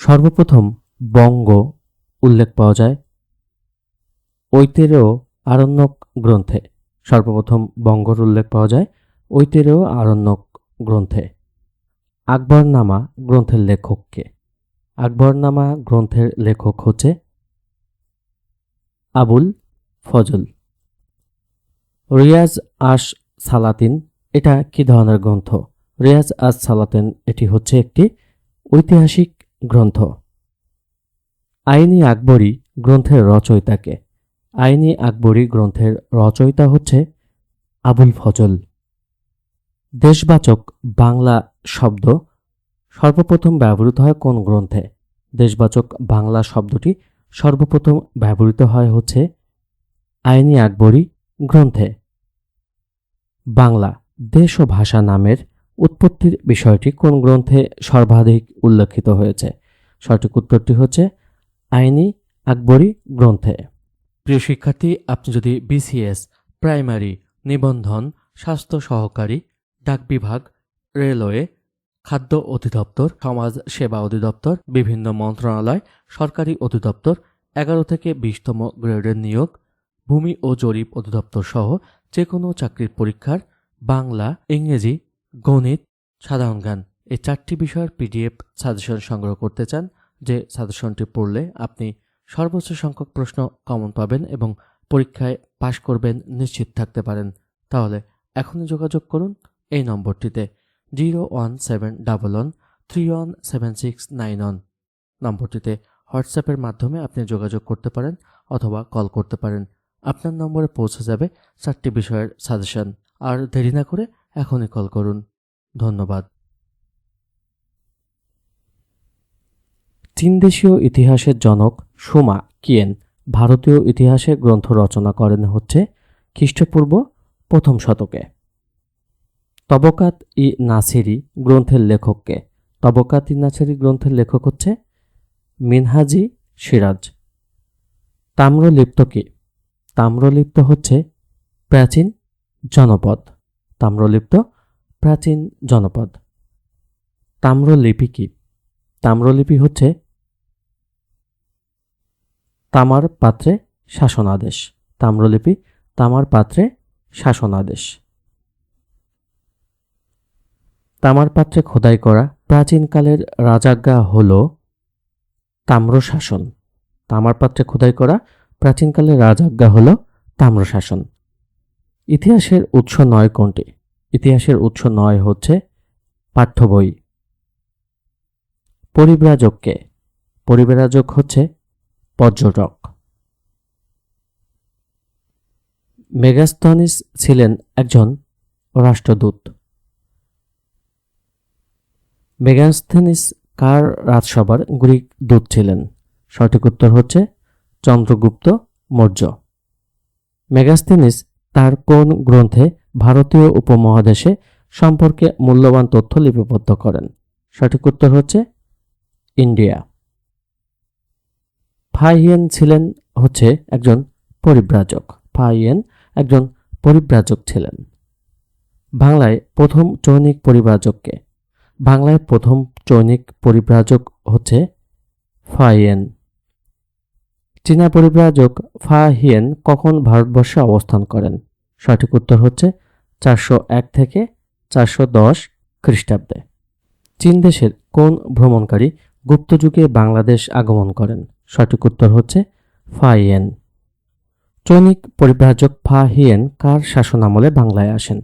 সর্বপ্রথম বঙ্গ উল্লেখ পাওয়া যায় ঐতেরেয় আরণ্যক গ্রন্থে। সর্বপ্রথম বঙ্গর উল্লেখ পাওয়া যায় ঐতেরেয় আরণ্যক গ্রন্থে। আকবরনামা গ্রন্থের লেখককে। আকবরনামা গ্রন্থের লেখক হচ্ছে আবুল ফজল। রিয়াজ আশ সালাতিন, এটা কি ধরনের গ্রন্থ? রিয়াজ আজ সালাতেন, এটি হচ্ছে একটি ঐতিহাসিক গ্রন্থ। আইনি আকবরী গ্রন্থের রচয়িতাকে। আইনি আকবরী গ্রন্থের রচয়িতা হচ্ছে আবুল ফজল। দেশবাচক বাংলা শব্দ সর্বপ্রথম ব্যবহৃত হয় কোন গ্রন্থে? দেশবাচক বাংলা শব্দটি সর্বপ্রথম ব্যবহৃত হয় হচ্ছে আইনি আকবরী গ্রন্থে। বাংলা দেশ ও ভাষা নামের উৎপত্তির বিষয়টি কোন গ্রন্থে সর্বাধিক উল্লেখিত হয়েছে? সঠিক উত্তরটি হচ্ছে আইনি আকবরী গ্রন্থে। প্রিয় শিক্ষার্থী, আপনি যদি বিসিএস প্রাইমারি, নিবন্ধন, স্বাস্থ্য সহকারী, ডাক বিভাগ, রেলওয়ে, খাদ্য অধিদপ্তর, সমাজ সেবা অধিদপ্তর, বিভিন্ন মন্ত্রণালয়, সরকারি অধিদপ্তর, এগারো থেকে বিশতম গ্রেডের নিয়োগ, ভূমি ও জরিপ অধিদপ্তর সহ যে কোনো চাকরির পরীক্ষার বাংলা, ইংরেজি গণিত, সাধারণ জ্ঞান এই চারটি বিষয়ের পিডিএফ সাজেশন সংগ্রহ করতে চান, যে সাজেশনটি পড়লে আপনি সর্বোচ্চ সংখ্যক প্রশ্ন কমন পাবেন এবং পরীক্ষায় পাশ করবেন নিশ্চিত থাকতে পারেন। তাহলে এখনই যোগাযোগ করুন এই নম্বরটিতে zero one seven double one three one seven six nine one. নম্বরটিতে হোয়াটসঅ্যাপের মাধ্যমে আপনি যোগাযোগ করতে পারেন অথবা কল করতে পারেন। আপনার নম্বরে পৌঁছে যাবে চারটি বিষয়ের সাজেশন। আর দেরি না করে এখনই কল করুন। ধন্যবাদ। চীন দেশীয় ইতিহাসের জনক সুমা কিয়েন ভারতীয় ইতিহাসে গ্রন্থ রচনা করেন হচ্ছে খ্রিস্টপূর্ব প্রথম শতকে। তবকাত ই নাসিরি গ্রন্থের লেখককে। তবকাত ই নাসিরি গ্রন্থের লেখক হচ্ছে মিনহাজি সিরাজ। তাম্রলিপ্ত কি? তাম্রলিপ্ত হচ্ছে প্রাচীন জনপদ। তাম্রলিপ্ত প্রাচীন জনপদ। তাম্রলিপি কি? তাম্রলিপি হচ্ছে তামার পাত্রে শাসনাদেশ। তাম্রলিপি তামার পাত্রে শাসনাদেশ। তামার পাত্রে খোদাই করা প্রাচীনকালের রাজাজ্ঞা হল তাম্রশাসন। তামার পাত্রে খোদাই করা প্রাচীনকালের রাজাজ্ঞা হল তাম্রশাসন। ইতিহাসের উৎস নয় কোনটি? ইতিহাসের উৎস নয় হচ্ছে পাঠ্য বই পরিব্রাজককে পরিব্রাজক হচ্ছে পর্যটক। মেগাস্তনিস ছিলেন একজন রাষ্ট্রদূত। মেগাস্থেনিস কার রাজসভার গ্রিক দূত ছিলেন? সঠিক উত্তর হচ্ছে চন্দ্রগুপ্ত মৌর্য। মেগাস্থেনিস তার কোন গ্রন্থে ভারতীয় উপমহাদেশে সম্পর্কে মূল্যবান তথ্য লিপিবদ্ধ করেন? সঠিক উত্তর হচ্ছে ইন্ডিয়া। ফাইয়েন ছিলেন হচ্ছে একজন পরিব্রাজক। ফাইয়েন একজন পরিব্রাজক ছিলেন। বাংলায় প্রথম চৈনিক পরিব্রাজককে। বাংলায় প্রথম চৈনিক পরিব্রাজক হচ্ছে ফাইয়েন চীনা পরিব্রাজক ফা হিয়েন কখন ভারতবর্ষে অবস্থান করেন? সঠিক উত্তর হচ্ছে চারশো এক থেকে চারশো দশ খ্রিস্টাব্দে। চীন দেশের কোন ভ্রমণকারী গুপ্তযুগে বাংলাদেশ আগমন করেন? সঠিক উত্তর হচ্ছে ফাইয়েন চৈনিক পরিব্রাজক ফা হিয়েন কার শাসনামলে বাংলায় আসেন?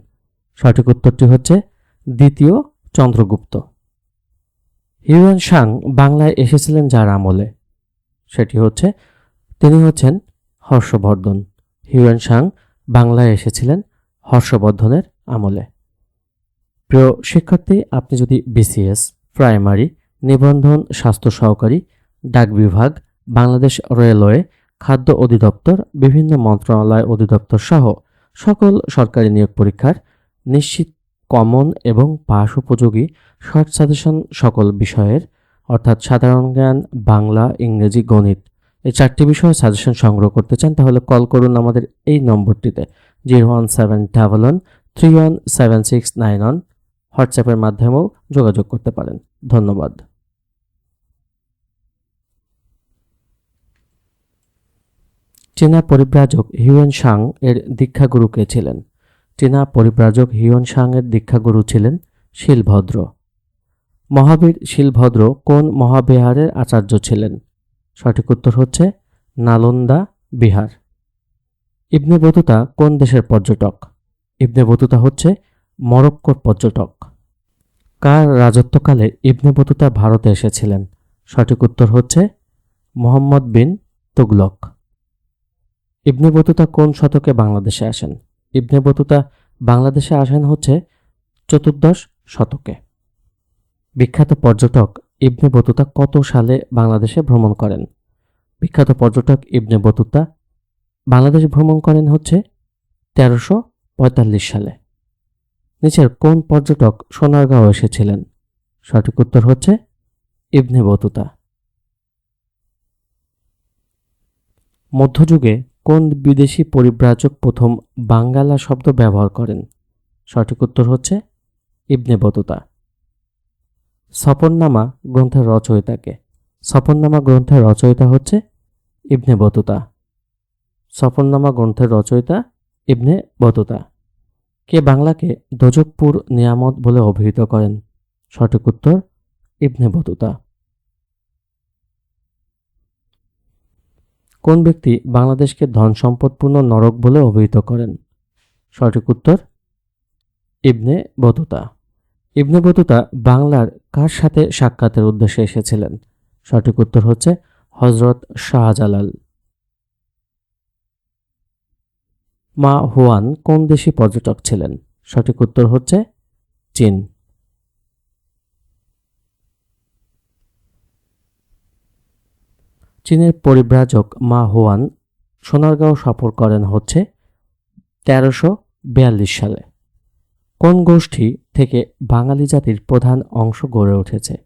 সঠিক উত্তরটি হচ্ছে দ্বিতীয় চন্দ্রগুপ্ত। হিউয়েন সাং বাংলায় এসেছিলেন যার আমলে। সেটি হচ্ছে তিনি হচ্ছেন হর্ষবর্ধন। হিউয়েন সাং বাংলায় এসেছিলেন হর্ষবর্ধনের আমলে। প্রিয় শিক্ষার্থী, আপনি যদি বিসিএস প্রাইমারি, নিবন্ধন স্বাস্থ্য সহকারী, ডাক বিভাগ, বাংলাদেশ রেলওয়ে, খাদ্য অধিদপ্তর, বিভিন্ন মন্ত্রণালয় অধিদপ্তর সহ সকল সরকারি নিয়োগ পরীক্ষার নিশ্চিত কমন এবং পাশ উপযোগী শর্ট সাজেশন সকল বিষয়ের, অর্থাৎ সাধারণ জ্ঞান, বাংলা, ইংরেজি, গণিত এই চারটি বিষয়ে সাজেশন সংগ্রহ করতে চান, তাহলে কল করুন আমাদের এই নম্বরটিতে zero one seven double one three one seven six nine one হোয়াটসঅ্যাপের মাধ্যমেও যোগাযোগ করতে পারেন। ধন্যবাদ। চীনা পরিব্রাজক হিউয়েন সাং এর দীক্ষাগুরু কে ছিলেন? চীনা পরিব্রাজক হিউয়েন সাং এর দীক্ষাগুরু ছিলেন শিলভদ্র। মহাবীর শিলভদ্র কোন মহাবিহারের আচার্য ছিলেন? সঠিক উত্তর হচ্ছে নালন্দা বিহার। ইবনে বতুতা কোন দেশের পর্যটক? ইবনে বতুতা হচ্ছে মরক্কোর পর্যটক। কার রাজত্বকালে ইবনে বতুতা ভারতে এসেছিলেন? সঠিক উত্তর হচ্ছে মোহাম্মদ বিন তুগলক। ইবনে বতুতা কোন শতকে বাংলাদেশে আসেন? ইবনে বতুতা বাংলাদেশে আসেন হচ্ছে চতুর্দশ শতকে। বিখ্যাত পর্যটক ইবনে বতুতা কত সালে বাংলাদেশে ভ্রমণ করেন? বিখ্যাত পর্যটক ইবনে বতুতা বাংলাদেশ ভ্রমণ করেন হচ্ছে তেরোশো পঁয়তাল্লিশ সালে। নিচের কোন পর্যটক সোনারগাঁও এসেছিলেন? সঠিক উত্তর হচ্ছে ইবনে বতুতা। মধ্যযুগে কোন বিদেশি পরিব্রাজক প্রথম বাঙ্গালা শব্দ ব্যবহার করেন? সঠিক উত্তর হচ্ছে ইবনে বতুতা। সফরনামা গ্রন্থের রচয়িতাকে। সফরনামা গ্রন্থের রচয়িতা হচ্ছে ইবনে বতুতা। সফরনামা গ্রন্থের রচয়িতা ইবনে বতুতা। কে বাংলাকে দোজকপুর নিয়ামত বলে অভিহিত করেন। সঠিক উত্তর ইবনে বতুতা। কোন ব্যক্তি বাংলাদেশকে ধন সম্পদপূর্ণ নরক বলে অভিহিত করেন? সঠিক উত্তর ইবনে বতুতা। ইবনে বতুতা বাংলার কার সাথে সাক্ষাতের উদ্দেশ্যে এসেছিলেন? সঠিক উত্তর হচ্ছে হজরত শাহজালাল। মা হুয়ান কোন দেশি পর্যটক ছিলেন? সঠিক উত্তর হচ্ছে চীন। চীনের পরিব্রাজক মা হুয়ান সোনারগাঁও সফর করেন হচ্ছে তেরোশো সালে। কোন গোষ্ঠী থেকে বাঙালি জাতির প্রধান অংশ গড়ে উঠেছে?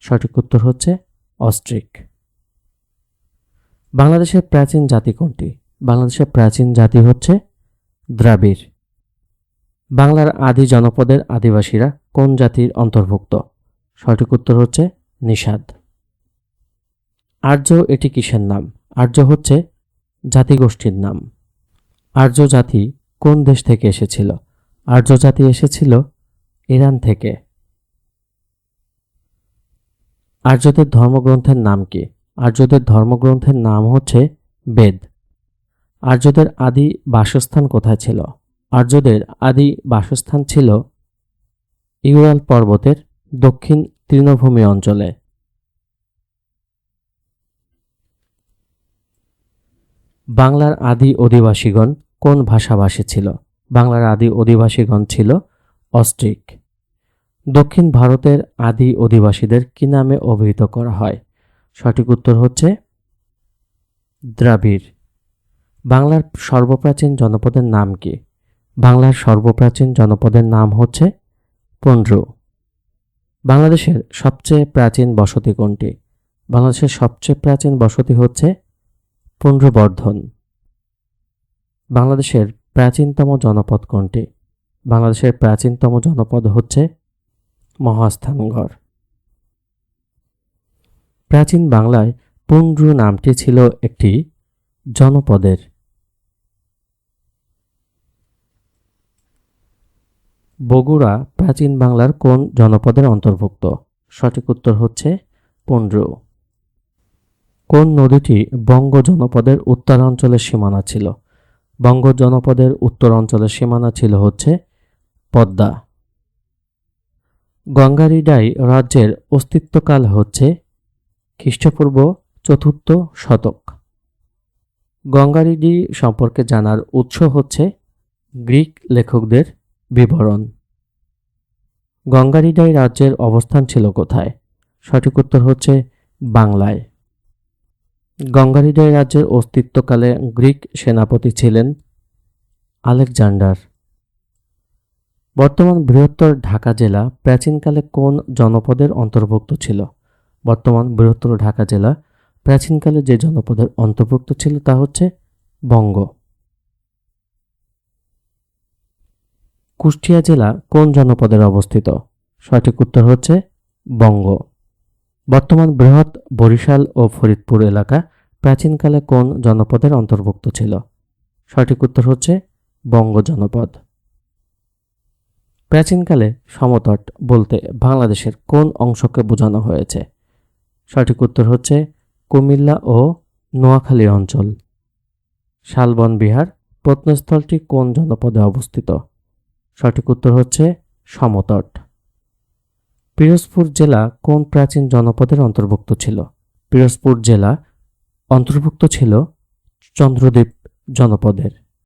সঠিক উত্তর হচ্ছে অস্ট্রিক। বাংলাদেশের প্রাচীন জাতি কোনটি? বাংলাদেশের প্রাচীন জাতি হচ্ছে দ্রাবিড়। বাংলার আদি জনপদের আদিবাসীরা কোন জাতির অন্তর্ভুক্ত? সঠিক উত্তর হচ্ছে নিষাদ। আর্য এটি কিসের নাম? আর্য হচ্ছে জাতিগোষ্ঠীর নাম। আর্য জাতি কোন দেশ থেকে এসেছিল? আর্য জাতি এসেছিল ইরান থেকে। আর্যদের ধর্মগ্রন্থের নাম কি? আর্যদের ধর্মগ্রন্থের নাম হচ্ছে বেদ। আর্যদের আদি বাসস্থান কোথায় ছিল? আর্যদের আদি বাসস্থান ছিল ইউরাল পর্বতের দক্ষিণ তৃণভূমি অঞ্চলে। বাংলার আদি অধিবাসীগণ কোন ভাষাভাষী ছিল? বাংলার আদি অধিবাসীগণ ছিল অস্ট্রিক। দক্ষিণ ভারতের আদি অধিবাসীদের কি নামে অভিহিত করা হয়? সঠিক উত্তর হচ্ছে দ্রাবিড়। বাংলার সর্বপ্রাচীন জনপদের নাম কি? বাংলার সর্বপ্রাচীন জনপদের নাম হচ্ছে পন্ড্র। বাংলাদেশের সবচেয়ে প্রাচীন বসতি কোনটি? বাংলাদেশের সবচেয়ে প্রাচীন বসতি হচ্ছে পুণ্ড্রবর্ধন বাংলাদেশের প্রাচীনতম জনপদ কোনটি? বাংলাদেশের প্রাচীনতম জনপদ হচ্ছে মহাস্থানগড়। প্রাচীন বাংলায় পুণ্ড্র নামটি ছিল একটি জনপদের। বগুড়া প্রাচীন বাংলার কোন জনপদের অন্তর্ভুক্ত? সঠিক উত্তর হচ্ছে পুণ্ড্র কোন নদীটি বঙ্গ জনপদের উত্তরাঞ্চলের সীমানা ছিল? বঙ্গ জনপদের উত্তর অঞ্চলের সীমানা ছিল হচ্ছে পদ্মা। গঙ্গারিডাই রাজ্যের অস্তিত্বকাল হচ্ছে খ্রিস্টপূর্ব চতুর্থ শতক। গঙ্গারিডি সম্পর্কে জানার উৎস হচ্ছে গ্রিক লেখকদের বিবরণ। গঙ্গারিডাই রাজ্যের অবস্থান ছিল কোথায়? সঠিক উত্তর হচ্ছে বাংলায়। গঙ্গারিডাই রাজ্যের অস্তিত্বকালে গ্রিক সেনাপতি ছিলেন আলেকজান্ডার। বর্তমান বৃহত্তর ঢাকা জেলা প্রাচীনকালে কোন জনপদের অন্তর্ভুক্ত ছিল? বর্তমান বৃহত্তর ঢাকা জেলা প্রাচীনকালে যে জনপদের অন্তর্ভুক্ত ছিল তা হচ্ছে বঙ্গ। কুষ্টিয়া জেলা কোন জনপদের অবস্থিত? সঠিক উত্তর হচ্ছে বঙ্গ। বর্তমান বৃহৎ বরিশাল ও ফরিদপুর এলাকা প্রাচীনকালে কোন জনপদের অন্তর্ভুক্ত ছিল? সঠিক উত্তর হচ্ছে বঙ্গ জনপদ। প্রাচীনকালে সমতট বলতে বাংলাদেশের কোন অংশকে বোঝানো হয়েছে? সঠিক উত্তর হচ্ছে কুমিল্লা ও নোয়াখালী অঞ্চল। শালবন বিহার প্রত্নস্থলটি কোন জনপদে অবস্থিত? সঠিক উত্তর হচ্ছে সমতট। পিরোজপুর জেলা কোন প্রাচীন জনপদের অন্তর্ভুক্ত ছিল? পিরোজপুর জেলা অন্তর্ভুক্ত ছিল চন্দ্রদ্বীপ জনপদের।